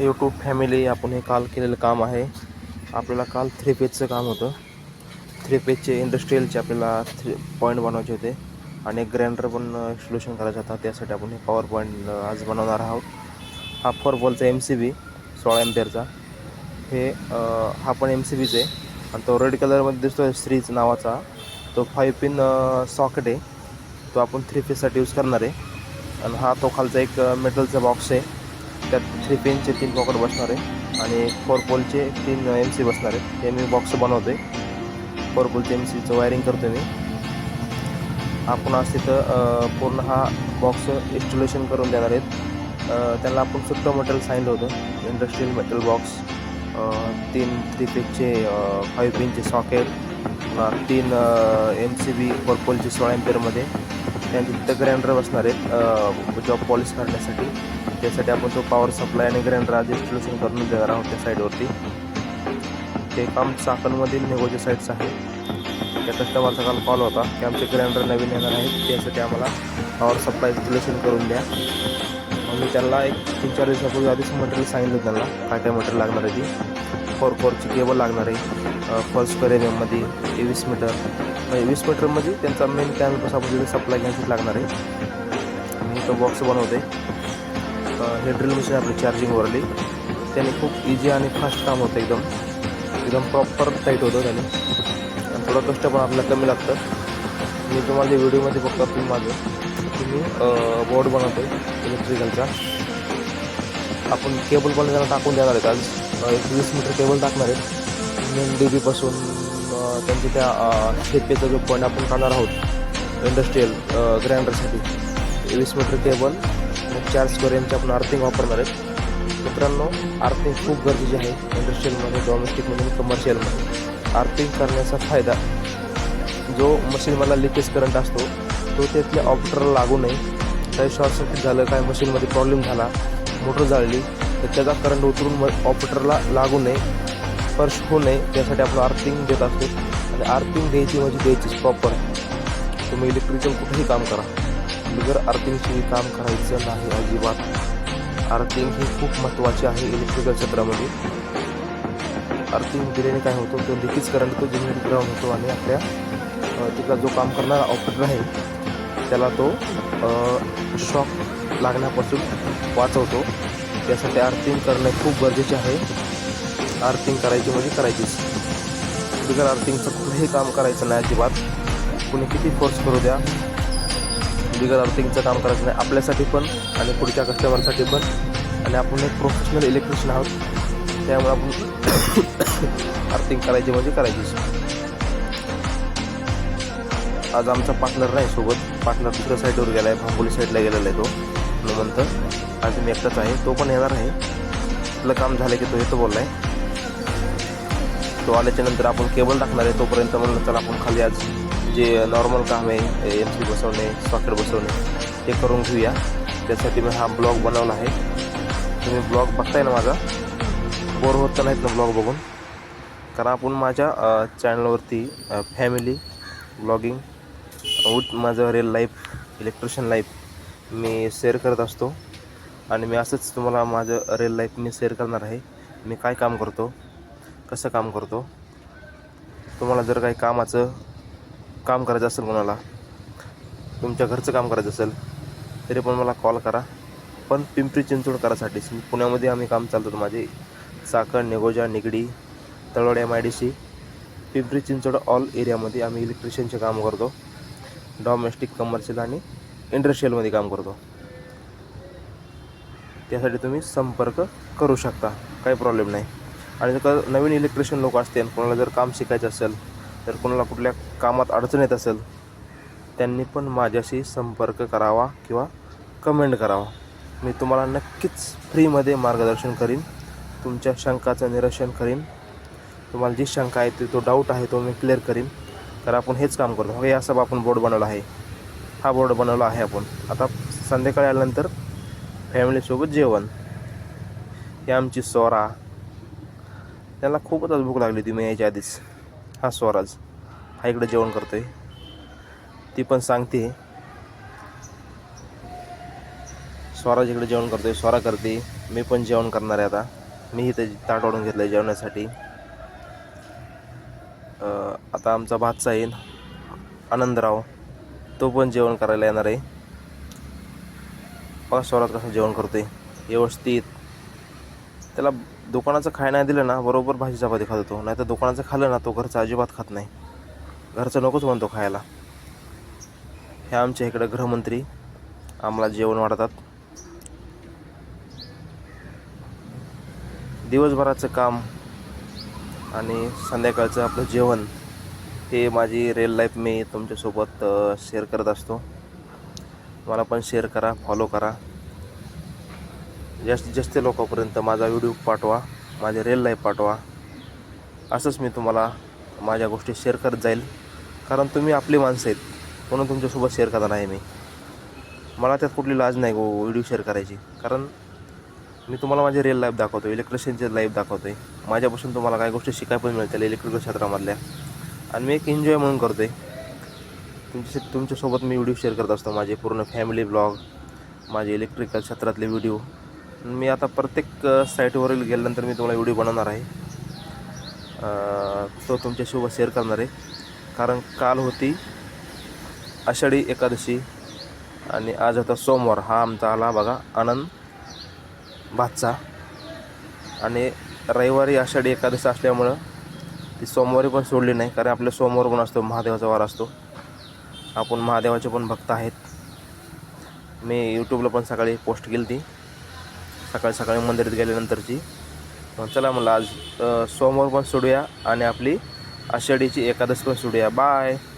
YouTube family आपण हे काल केलेलं काम आहे. आपल्याला काल थ्री पेजचं काम होतं. थ्री पेजचे इंडस्ट्रीयलचे आपल्याला थ्री पॉईंट बनवायचे होते. आणि एक ग्राइंडर पण सोल्युशन करायचं होता त्यासाठी आपण हे पॉवर पॉईंट आज बनवणार आहोत. हा फोर बॉलचा एम सी बी सोळा एम्पियरचा हे हा पण एम सी बीच आहे. आणि तो रेड कलरमध्ये दिसतो आहे श्रीज नावाचा. तो फाईव्ह पिन सॉकेट आहे. तो आपण थ्री फेजसाठी यूज करणार आहे. आणि हा तो खालचा एक मेटलचा बॉक्स आहे. त्यात थ्री पिनचे तीन पॉकेट बसणार आहे. आणि फोर पोलचे तीन एम सी बसणार आहे. हे मी बॉक्स बनवतो आहे फोर पोलचे एम सीचं वायरिंग करतो मी. आपण आज तिथं पूर्ण हा बॉक्स इन्स्टॉलेशन करून देणार आहेत. त्याला त्यांना आपण सुट्टं मटेरियल सांगितलं होतं. इंडस्ट्रियल मेटल बॉक्स तीन थ्री पिनचे फाईव्ह पिनचे सॉकेट तीन एम सी बी फोर पोलचे सोळा एम्पियरमध्ये त्यांचे तिथं ग्राइंडर बसणार आहेत जॉब पॉलिश करण्यासाठी. त्यासाठी आपण तो पॉवर सप्लाय आणि ग्रँडर आज इन्स्टॉलेशन करून देणार आहोत त्या साईडवरती ते काम चाकणमधील निगोजे साईड्स आहे. त्या कस्टमरचा काल कॉल होता की आमचे ग्रँडर नवीन येणार आहेत. त्यासाठी आम्हाला पॉवर सप्लाय इन्स्टॉलेशन करून द्या. मग मी त्यांना एक तीन चार दिवसापूर्वी आधीच मटेरियल सांगितलं त्यांना. काय काय मटेरियल लागणार आहे ती? फोर फोरची केबल लागणार आहे. फर्स्ट स्क्वेअर एम एममध्ये ते वीस मीटर म्हणजे वीस मीटरमध्ये त्यांचा मेन कॅम्पस आपण सप्लाय घ्यायची लागणार आहे. मी तो बॉक्स बनवते हे ड्रिल मशीन आपली चार्जिंगवरली त्याने खूप इझी आणि फास्ट काम होतं एकदम. एकदम प्रॉपर टाईट होतं त्याने. थोडं कष्ट पण आपल्याला कमी लागतं. मी तुम्हाला व्हिडिओमध्ये बघतो तुम्ही माझं की मी बोर्ड बनवतो इलेक्ट्रिकलचा आपण केबल पण त्याला टाकून देणार आहेत आज. एक वीस मीटर केबल टाकणार आहेत. मेन डी बीपासून त्यांचे त्या शेपेचा जो पॉईंट आपण काढणार आहोत इंडस्ट्रीयल ग्राइंडरसाठी वीस मीटर केबल चार स्क्वेअर आपण अर्थिंग वापरणार आहेत. मित्रांनो अर्थिंग खूप गरजेचे आहे इंडस्ट्रीयलमध्ये डॉमेस्टिकमध्ये आणि कमर्शियलमध्ये अर्थिंग करण्याचा फायदा जो मशीनमधला लिकेज करंट असतो तो त्यातल्या ऑपरेटरला लागू नये. काही शॉर्ट सर्किट झालं काय मशीनमध्ये प्रॉब्लेम झाला मोटर जाळली तर त्याचा करंट उतरून म ऑपरेटरला लागू नये स्पर्श होऊ नये त्यासाठी आपण आर्थिंग देत असतो. आणि आर्थिंग द्यायची म्हणजे द्यायचीच प्रॉपर तुम्ही इलेक्ट्रिकल कुठेही काम करा. बिगर अर्थिंगशी काम करायचं नाही अजिबात. आर्थिंग ही खूप महत्त्वाची आहे इलेक्ट्रिकल क्षेत्रामध्ये. अर्थिंग दिल्याने काय होतो तो लिकेज करंट तो जनरेट ग्राउंड होतो आणि आपल्या तिथला जो काम करणारा ऑपरेटर आहे त्याला तो शॉक लागण्यापासून वाचवतो. त्यासाठी आर्थिंग करणे खूप गरजेचे आहे. आर्थिंग करायची म्हणजे करायचीच. बिगर अर्थिंगचं कुठेही काम करायचं नाही अजिबात. कुणी किती फोर्स करू द्या बिगर अर्थिंगचं काम करायचं नाही आपल्यासाठी पण आणि पुढच्या कस्टमरसाठी पण. आणि आपण एक प्रोफेशनल इलेक्ट्रिशियन आहोत त्यामुळे आपण अर्थिंग करायची म्हणजे करायची आज आमचा पार्टनर नाही सोबत पार्टनर दुसऱ्या साईडवर गेला आहे भांबोली साईडला गेलेला आहे तो हनुमंत. आज मी एकटाच आहे तो पण येणार आहे. आपलं काम झालं की तो येतो बोलला आहे तो आल्याच्यानंतर आपण केबल टाकणार आहे तोपर्यंत म्हणलं चला आपण खाली आज जे नॉर्मल काम आहे एम सी बसवणे सॉकेट बसवणे ते करून घेऊया. त्यासाठी मी हा ब्लॉग बनवला आहे. तुम्ही ब्लॉग बघताय ना माझा? बोर होत तर नाहीत ना ब्लॉग बघून? कारण आपण माझ्या चॅनलवरती फॅमिली ब्लॉगिंग विथ माझं रिअल लाईफ इलेक्ट्रिशियन लाईफ मी शेअर करत असतो. आणि मी असंच तुम्हाला माझं रिअल लाईफ मी शेअर करणार आहे. मी काय काम करतो? कसं काम करतो? तुम्हाला जर काही कामाचं काम करायचं असेल कोणाला तुमच्या घरचं काम करायचं असेल तरी पण मला कॉल करा. पण पिंपरी चिंचवडकरासाठीच मी पुण्यामध्ये आम्ही काम चालतो माझे Chakan Nigoja Nigdi Talwad M I D C Pimpri Chinchwad all एरियामध्ये आम्ही इलेक्ट्रिशियनचे काम करतो. डॉमेस्टिक कमर्शियल आणि इंडस्ट्रीयलमध्ये काम करतो. त्यासाठी तुम्ही संपर्क करू शकता. काही प्रॉब्लेम नाही. आणि जर का नवीन इलेक्ट्रिशियन लोक असतील कोणाला जर काम शिकायचं असेल जर कोणाला कुठल्या कामात अडचण येत असेल त्यांनी पण माझ्याशी संपर्क करावा किंवा कमेंट करावा. मी तुम्हाला नक्कीच फ्रीमध्ये मार्गदर्शन करीन तुमच्या शंकाचं निरसन करीन. तुम्हाला जी शंका आहे ती तो डाऊट आहे तो मी क्लिअर करीन. तर आपण हेच काम करतो. हे असं आपण बोर्ड बनवला आहे. हा बोर्ड बनवला आहे आपण. आता संध्याकाळी आल्यानंतर फॅमिलीसोबत जेवण. ही आमची सोरा. त्याला खूपच आज भूक लागली होती मी यायच्या आधीच. हा स्वराज. हा इकडे जेवण करतो आहे ती पण सांगते. स्वराज इकडे जेवण करतोय. स्वरा करते. मी पण जेवण करणार आहे आता. मी इथे ताट वाढून घेतलं आहे जेवणासाठी आता आमचा भातचा येईल आनंदराव तो पण जेवण करायला येणार आहे. बघा स्वराज कसं जेवण करतोय. व्यवस्थित. त्याला दुकानाचं खाय नाही दिलं ना बरोबर भाजी चपाती खात होतो. नाही तर दुकानाचं खाल्लं ना तो घरचं अजिबात खात नाही. घरचं नकोच म्हणतो खायला. हे आमच्या इकडं गृहमंत्री आम्हाला जेवण वाढतात. दिवसभराचं काम आणि संध्याकाळचं आपलं जेवण हे माझी रेल लाईफ मी तुमच्यासोबत शेअर करत असतो. मला पण शेअर करा फॉलो करा. जास्तीत जास्त लोकांपर्यंत माझा व्हिडिओ पाठवा माझे रेल लाईफ पाठवा. असंच मी तुम्हाला माझ्या गोष्टी शेअर करत जाईल. कारण तुम्ही आपली माणसं आहेत. म्हणून तुमच्यासोबत शेअर करणार आहे मी. मला त्यात कुठली लाज नाही गो व्हिडिओ शेअर करायची. कारण मी तुम्हाला माझी रिअल लाईफ दाखवतो इलेक्ट्रिशियनचे लाईफ दाखवतो आहे माझ्यापासून तुम्हाला काही गोष्टी शिकाय पण मिळतील इलेक्ट्रिकल क्षेत्रामधल्या. आणि मी एक एन्जॉय म्हणून करतो आहे तुमच्या तुमच्यासोबत मी व्हिडिओ शेअर करत असतो. माझे पूर्ण फॅमिली ब्लॉग माझे इलेक्ट्रिकल क्षेत्रातले व्हिडिओ मी आता प्रत्येक साईटवरील गेल्यानंतर मी तुम्हाला व्हिडिओ बनवणार आहे. तो तुमच्यासोबत शेअर करणार आहे. कारण काल होती आषाढी एकादशी आणि आज होता सोमवार. हा आमचा आला बघा आनंद भातचा आणि रविवारी आषाढी एकादशी असल्यामुळं ती सोमवारी पण सोडली नाही कारण आपल्या सोमवार पण असतो महादेवाचा वार असतो. आपण महादेवाचे पण भक्त आहेत. मी यूट्यूबला पण सकाळी पोस्ट केली ती सकाळी सकाळी मंदिरात गेल्यानंतरची. चला म्हणलं आज सोमवार पण सोडूया आणि आपली आषाढीची एकादश पण सोडूया. बाय